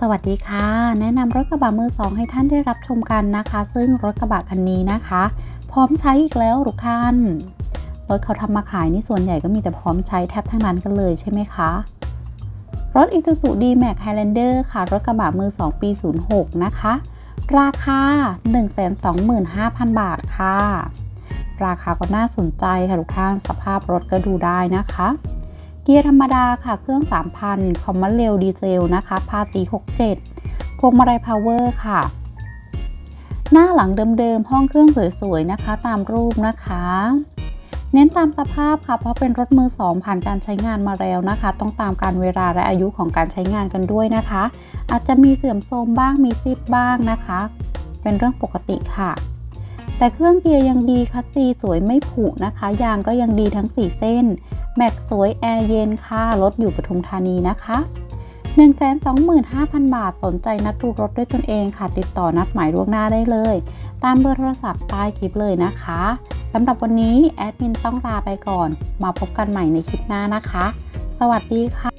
สวัสดีค่ะ แนะนำรถกระบะมือสองให้ท่านได้รับชมกันนะคะ ซึ่งรถกระบะคันนี้นะคะ พร้อมใช้อีกแล้วทุกท่าน รถเขาทำมาขายนี่ส่วนใหญ่ก็มีแต่พร้อมใช้แทบทั้งนั้นกันเลยใช่ไหมคะรถ Isuzu D-Max Highlander ค่ะ รถกระบะมือ 2 ปี 06 นะคะ ราคา 125,000 บาทค่ะ ราคาก็น่าสนใจค่ะทุกท่าน สภาพรถก็ดูได้นะคะ กียร์ธรรมดาค่ะ เครื่อง 3,000 คอมมอนเรลดีเซลนะคะพาตี67 พวงมาลัยพาวเวอร์ค่ะ หน้าหลังเดิมๆ ห้องเครื่องสวยๆ นะคะ ตามรูปนะคะ เน้นตามสภาพค่ะ เพราะเป็นรถมือสองผ่านการใช้งานมาแล้วนะคะ ต้องตามการเวลาและอายุของการใช้งานกันด้วยนะคะ อาจจะมีเสื่อมโทรมบ้าง มีซีดบ้างนะคะ เป็นเรื่องปกติค่ะ แต่เครื่องเกียร์ยังดีคัสซีสวยไม่ผุนะคะ ยางก็ยังดีทั้ง 4 เส้น แม็กสวย แอร์เย็นค่ะรถอยู่ปทุมธานีนะคะ125,000 บาท สนใจนัดดูรถด้วยตนเองค่ะ ติดต่อนัดหมายล่วงหน้าได้เลย ตามเบอร์โทรศัพท์ใต้คลิปเลยนะคะสำหรับวันนี้แอดมินต้องลาไปก่อน มาพบกันใหม่ในคลิปหน้านะคะ สวัสดีค่ะ